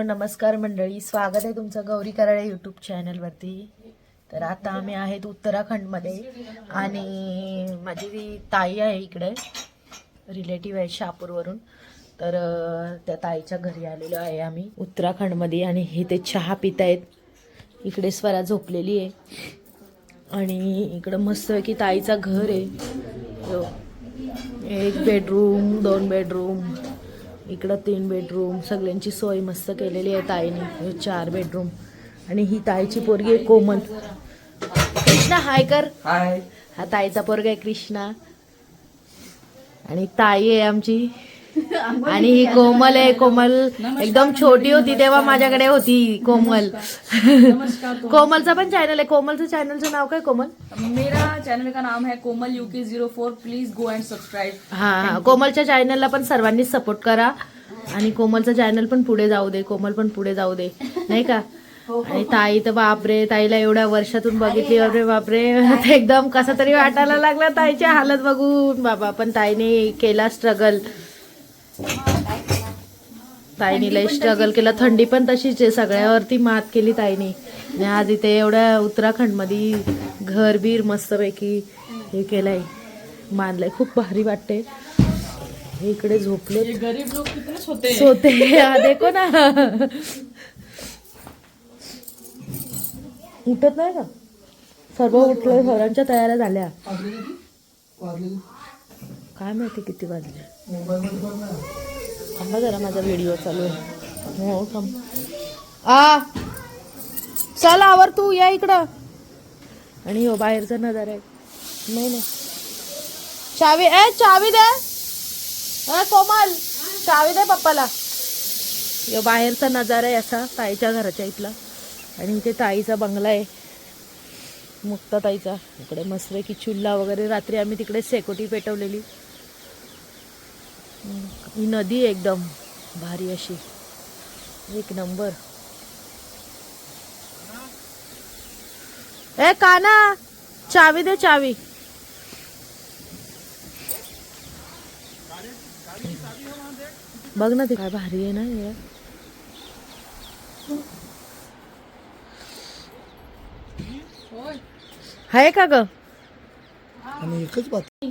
Hello नमस्कार मंडळी. स्वागत आहे तुमचं गौरी कराळे यूट्यूब चॅनलवरती तर आता आम्ही आहेत उत्तराखंडमध्ये आणि माझी जी ताई आहे इकडे रिलेटिव्ह आहे शहापूरवरून. तर त्या ताईच्या घरी आलेलो आहे आम्ही उत्तराखंडमध्ये आणि हे ते चहा पित आहेत. इकडे स्वरा झोपलेली आहे. आणि इकडं मस्त की ताईचं घर आहे. एक बेडरूम दोन बेडरूम इकडं तीन बेडरूम सगळ्यांची सोय मस्त केलेली आहे ताईने. चार बेडरूम आणि ही ताईची पोरगी आहे कोमल. कृष्णा हाय कर. हाय हा ताईचा पोरगा आहे कृष्णा. आणि ताई आहे आमची. आणि ही कोमल आहे कोमल एकदम छोटी होती तेव्हा माझ्याकडे होती कोमल. कोमलचा पण चॅनल आहे. कोमलचं चॅनलचं नाव काय कोमल? मेरा चैनल का नाम है Komal UK zero four please go and subscribe हा हा. कोमलच्या चॅनलला पण सर्वांनी सपोर्ट करा. आणि कोमलचं चॅनल पण पुढे जाऊ दे. कोमल पण पुढे जाऊ दे. नाही का? आणि ताई तर बापरे ताईला एवढ्या वर्षातून बघितली. अरे बापरे. आता एकदम कसा तरी वाटायला लागला ताईची हालत बघून. बाबा पण ताईने केला स्ट्रगल ताईने लय स्ट्रगल केला. थंडी पण तशीच आहे सगळ्यावरती मात केली ताईने. आणि आज इथे एवढ्या उत्तराखंडमध्ये घर बीर मस्तपैकी हे केलंय. मानलंय. खूप भारी वाटते हे इकडे झोपले गरीब कितने सोते. सोते. हा, देखो ना. उठत नाही का? सर्व उठलं सर्वांच्या तयाऱ्या झाल्या. काय माहिती किती वाजले? थांबा जरा माझा व्हिडिओ चालू आहे. हो थांब. आ चल आवर तू या इकडं. आणि हो बाहेरचा नजारा आहे. नाही नाही. चावी ए चावी दे. अ कोमल. चावी दे पप्पाला. यो बाहेरचा नजारा आहे असा ताईच्या घराच्या इथला. आणि इथे ताईचा बंगला आहे. मुक्ता ताईचा इकडे मस्त की चुल्ला वगैरे. रात्री आम्ही तिकडे सेकोटी पेटवलेली. ही नदी आहे एकदम भारी अशी. एक नंबर. ए काना चावी दे चावी. बघ ना ते काय भारी आहे ना हे. आहे का ग? आणि एकच बात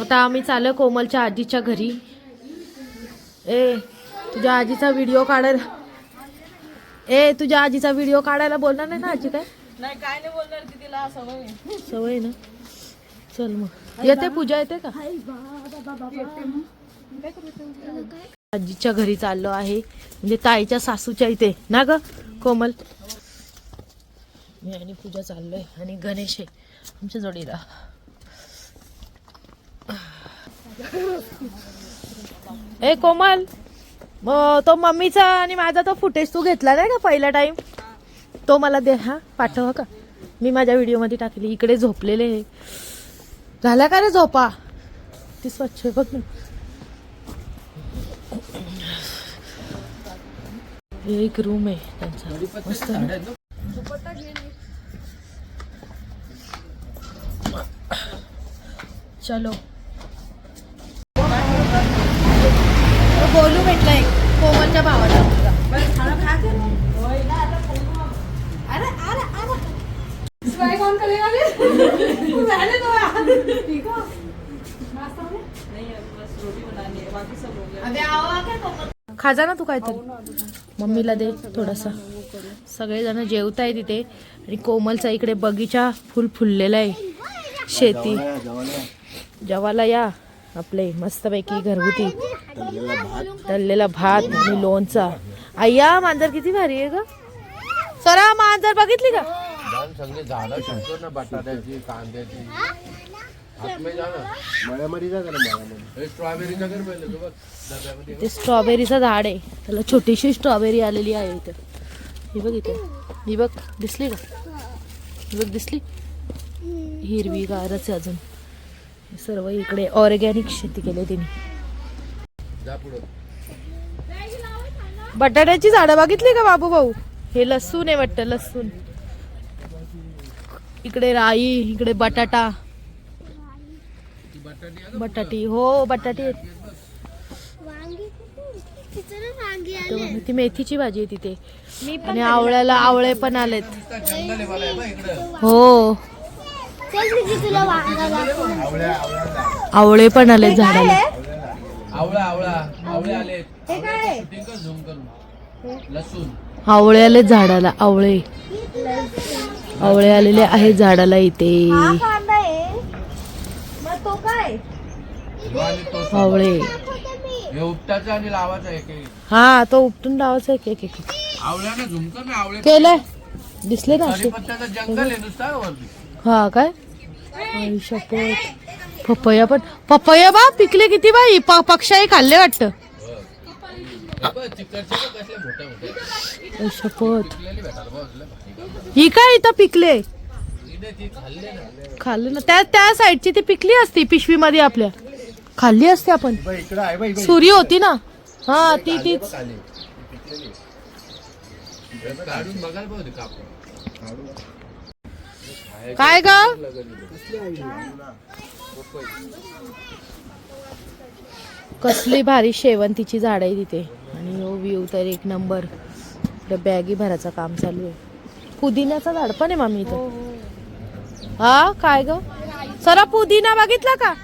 आता आम्ही चालू कोमलच्या आजीच्या घरी. ए तुझ्या आजीचा व्हिडिओ काढायला. ए तुझ्या आजीचा व्हिडिओ काढायला बोलणार नाही ना आजी काय? नाही काय नाही बोलणार ती तिला सवय आहे. सवय ना. चल मग. येते पूजा येते का? आजीच्या घरी चाललो आहे. म्हणजे ताईच्या सासूच्या इथे. ना ग कोमल? मी आणि पूजा चाललोय. आणि गणेश आहे. आमच्या जोडीला. ए कोमल. मग तो मम्मीचा आणि माझा तो फुटेज तू घेतला नाही का पहिला टाइम? तो मला दे हा पाठव का? मी माझ्या व्हिडिओमध्ये टाकली इकडे झोपलेले आहे. का रे झोपा? ती स्वच्छ बघ ना. एक रूम आहे त्यांचा. मस्त चलो. बोलू भेटलाय कोमलच्या भावाला. अरे अरे अरे. करेगा ठीक है. नहीं अब बस रोटी बनानी है बाकी सब हो गया खाजा ना तू काहीतरी मम्मीला दे थोडासा. सगळेजण जेवताय तिथे. आणि कोमलचा इकडे बगीचा फुल फुललेला आहे. शेती. जेवायला या. आपले मस्तपैकी घरगुती. तळलेला भात आणि लोणचा. अय्या मांजर किती भारी आहे ग. सरा मांजर बघितली का? बटाट्याची कांद्याची. तू स्ट्रॉबेरीचं झाड आहे. त्याला छोटीशी स्ट्रॉबेरी आलेली आहे इथं. ही बघ इथं. ही बघ दिसली का? ही बघ दिसली? हिरवी गारच आहे अजून. सर्व इकडे ऑर्गॅनिक शेती केली पुढं. बटाट्याची झाडं बघितली का बाबू भाऊ? हे लसूण आहे वाटतं लसूण. इकडे राई इकडे बटाटा. बटाटी हो बटाटी ती मेथीची भाजी आहे तिथे. आणि आवळ्याला आवळे पण आलेत. हे हो. आवळे पण आलेत झाडाला. आवळा आवळा. आवळे आले लसूण. आवळे आले झाडाला आवळे. आवळे आलेले आहेत झाडाला इथे. हिरवा आणि तो आवळे. हे उपटाचं आणि लावाचं एक एक. हा तो उपटून लावायचा एक एक एक आवळ्याने झूम कर ना आवळे. केलंय. दिसले ना जंगल आहे नुसता हा काय? शपथ पपया पण पपया बा पिकले किती बाई? प- पक्षाही खाल्ले वाटतं. शपथ ही काय इथं पिकले? खाल्ले ना. खाल्लं ना त्या त्या साईडची ती पिकली असती पिशवी मध्ये आपल्या. खाल्ली असते आपण. सुरी होती ना. हा ती तीच काढून बघायला पाहिजे काय ग? कसली भारी शेवंतीची झाड आहे तिथे. आणि हो व्ह्यू तर एक नंबर इकडे बॅगी भराचं काम चालू आहे. पुदिन्याचं झाड पण आहे मामी इथं. हा काय ग? सरा पुदिना बघितला का?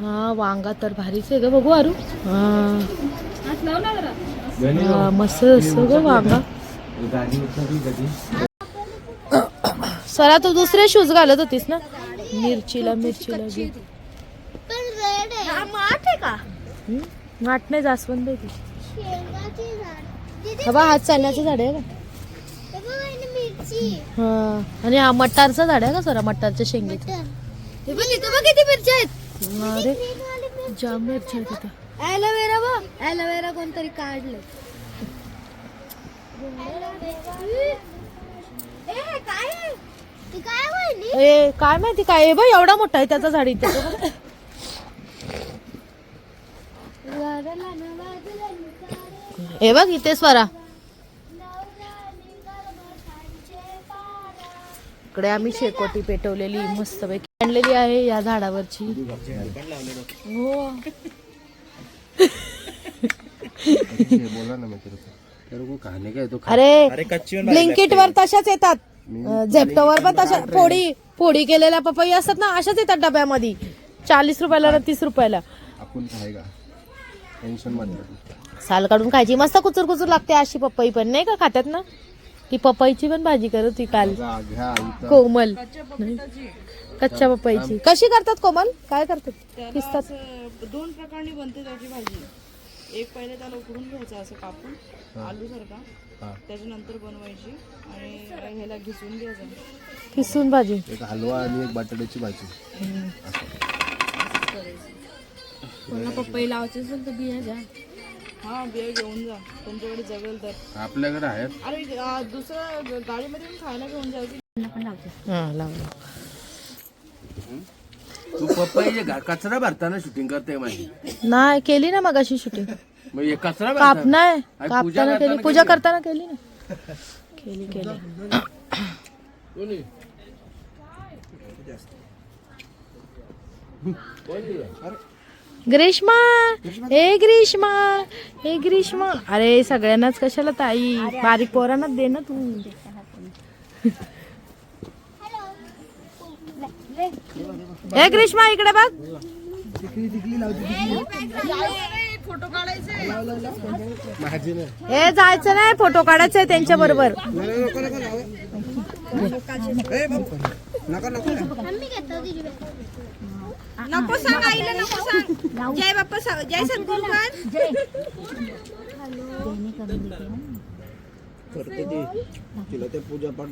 हा वांगा तर भारीच आहे ग. बघू अरू हा. हा, मस्त असतो ग वांगा. सरा तू दुसरे शूज घालत होतीस ना? मिरचीला मिरचीला घे. हम्म? माठ नाही जास्वंद बाबा हात चालण्याचं झाड आहे का हा आणि हा मटारचं झाड आहे का सरा मटारच्या शेंगेचं. किती मिरच्या आहेत. अरे जाम मिरची तिथं ॲलोवेरा बघ. ॲलोवेरा कोणतरी काढलं ए काय माहिती काय बाई एवढा मोठा आहे त्याचा झाड इथे. बघ. हे बघ इथे स्वरा इकडे आम्ही शेकोटी पेटवलेली मस्त पैकी. आणलेली आहे या झाडावरची. हो. बोला ना है तो अरे ब्लिंकिट वर तशाच येतात. झेप्टोवर पण तशा फोडी फोडी केलेल्या पपई असतात ना अशाच येतात डब्यामध्ये. चाळीस रुपयाला ना तीस रुपयाला. आपण खाएगा टेन्शन मत ले. साल काढून खायची. मस्त कुचूर कुचूर लागते अशी पपई पण नाही का खात्यात ना? ती पपईची पण भाजी करत होती काल. कोमल. कच्च्या पपईची. कशी करतात कोमल? काय करतात? किसतात? दोन प्रकारनी बनते त्याची भाजी. एक पहिले त्याला उकडून घ्यायचं असं कापून आलू सारखा हा. त्याच्यानंतर बनवायची आणि ह्याला घिसून घ्यायचं. किसून भाजी. एक हलवा आणि एक बटाट्याची भाजी. पपई लावायची असेल तर बिया घ्या. हा बिया घेऊन जा. तुमच्याकडे जगेल तर. आपल्याकडे आहेत. अरे अं, दुसरं गाडीमध्ये पण खायला घेऊन जायची. हा लावलं. तू पप्पाई कचरा भरताना शूटिंग करते माझी. नाही केली ना मग अशी शूटिंग मग हे कचरा भरताना आणि पूजा कापताना केली करताना पूजा केली करताना केली ना. केली केली. कोणी? ग्रीष्मा हे ग्रीष्मा हे ग्रीष्मा. अरे सगळ्यांनाच कशाला ताई? बारीक पोरांनाच दे ना तू. हे ग्रीष्मा इकडे बघ. हे जायचं नाही फोटो काढायचे त्यांच्या बरोबर. नको सांग आईला नको सांग. जय बाप्पा जय तिला ते पूजा पाठ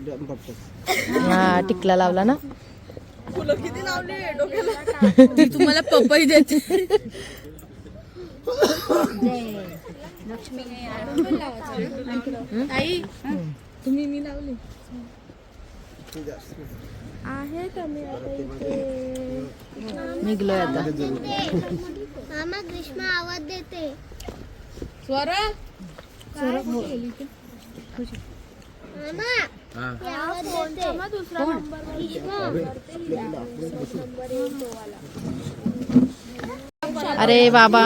हा टिकला लावला ना. तुम्हाला पपई देते आई तुम्ही मी लावली. निघलोय आता. मामा ग्रीष्मा आवाज देते. स्वरा? मामा अरे बाबा.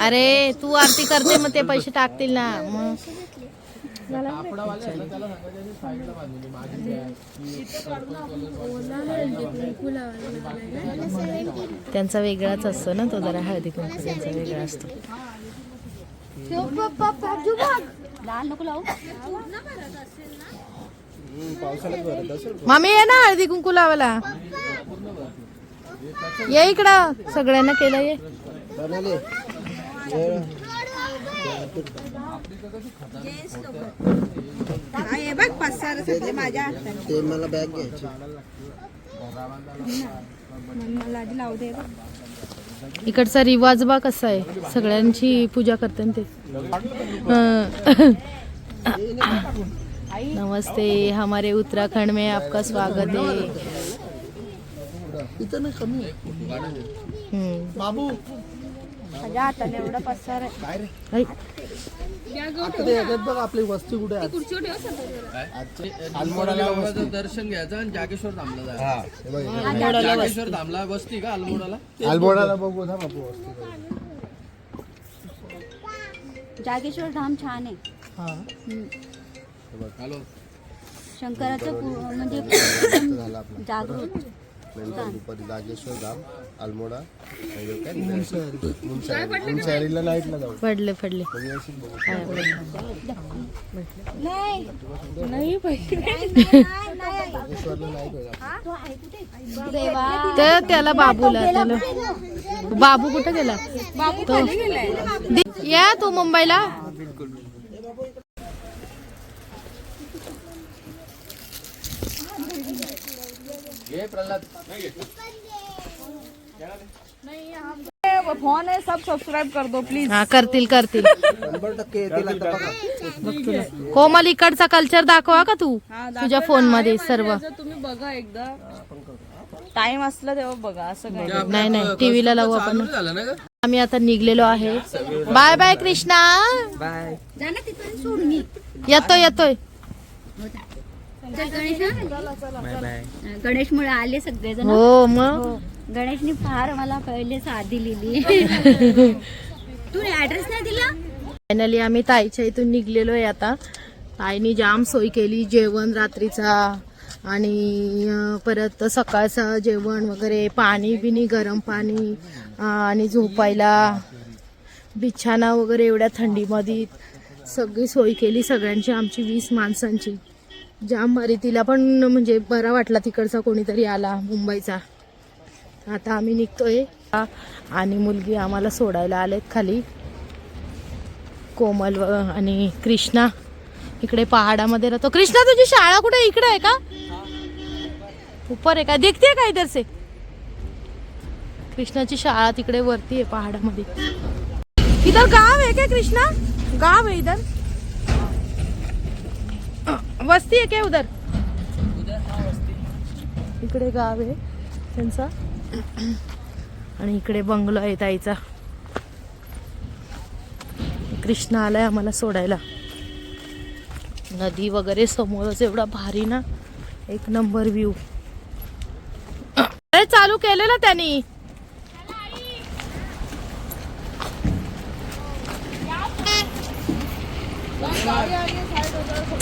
अरे तू आरती करते मग ते पैसे टाकतील ना. मग. कापडावाले त्याला सांगायचं साईडला बांधली माझी बॅग त्यांचा वेगळाच असतो ना तो जरा हळदी कुंकू त्यांचा वेगळा असतो. पावसाळ्यात भरत असेल मामी ये ना हळदी कुंकू लावायला. ये इकडं. सगळ्यांना केलं ये. बनाले ते मला बॅग घ्यायची. इकडचा रिवाज बा कसा आहे? सगळ्यांची पूजा करते ना ते. नमस्ते हमारे उत्तराखंड में आपका स्वागत है. इथं ना कमी. आहे हम्म. बाबू माझ्या हाताने एवढा पसार आहे. काय रे? ऐ, आता ते याच्यात बघ आपली वस्ती कुठे आहे? अल्मोडाला वस्ती. दर्शन घ्यायचं आणि जागेश्वर धामला जायचं. हा जागेश्वर धामला वस्ती का अल्मोडाला? आलमोडाला बघू ना बापू वस्ती जागेश्वर धाम छान आहे. हा. हॅलो. शंकराचं पु- म्हणजे झाला आपला. जागृत. दुपारी जागेश्वर धाम अल्मोडा. आणि काय मुंचारी मुंचारीला नाईटला जाऊ पडले पडले. कधी असेल बघू काय पडले. जागेश्वरला नाईट होईल देवा तर त्याला बाबूला त्याला. बाबू कुठं गेला? तो. दि- या तू मुंबईला. हे प्रल्हाद फोन है सब सब्सक्राइब कर दो प्लीज हा करतील करतील। शंभर टक्के येतील आता बघा कोमल इकडचा कल्चर दाखवा का तू? तुझ्या फोनमध्ये सर्व. तुम्ही बघा एकदा. टाइम असला तेव्हा बघा असं काय नाही. नाही टीव्हीला लावू आपण. झालं ना आम्ही आता निघलेलो आहे. Bye bye Krishna. जा ना तिथून सोडून ये. येतोय येतोय. चल गणेश गणेश मुळे आले सगळेजण. हो मग. हो. गणेशनी फार मला पहिले साधी लिहिली. तू ऍड्रेस नाही दिला? फायनली आम्ही ताईच्या इथून निघलेलो आहे आता. ताईने जाम सोय केली जेवण रात्रीचा आणि परत सकाळचं जेवण वगैरे पाणी बिनी गरम पाणी आणि झोपायला. बिछाना वगैरे एवढ्या थंडीमध्ये सगळी सोय केली सगळ्यांची आमची वीस माणसांची. जाम भारी तिला पण म्हणजे बरा वाटला तिकडचा कोणीतरी आला मुंबईचा. आता आम्ही निघतोय. आणि मुलगी आम्हाला सोडायला आलेत खाली. कोमल व आणि कृष्णा इकडे पहाडामध्ये राहतो. कृष्णा तुझी शाळा कुठे? इकडे आहे का? उपर आहे का? दिखते का इधर से कृष्णाची शाळा तिकडे वरती आहे पहाडामध्ये. इधर गाव आहे का कृष्णा? गाव आहे इधर. वस्ती आहे का उधर? इकडे गाव आहे त्यांचा. आणि इकडे बंगलो आहे ताईचा. कृष्ण आलाय आम्हाला सोडायला. नदी वगैरे समोरच एवढा भारी ना. एक नंबर व्ह्यू अरे चालू केलेलं त्यांनी.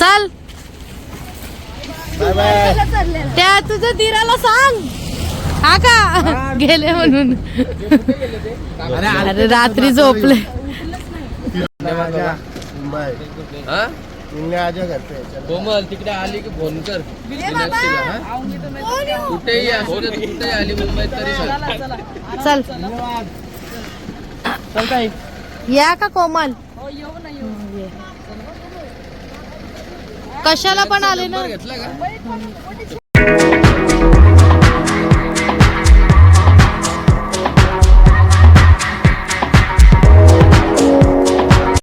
चल. बाय बाय त्या तुझ्या दिराला सांग. हा का? गेले म्हणून. अरे रात्री झोपले. हा कोमल तिकडे आली की फोन कर. मीनाक्षीला, हा? कुठेही असू दे तू कुठेही आली मुंबईत तरी सांग. चल चल या का कोमल? हं, ये. कशाला पण आले ना? नंबर घेतला का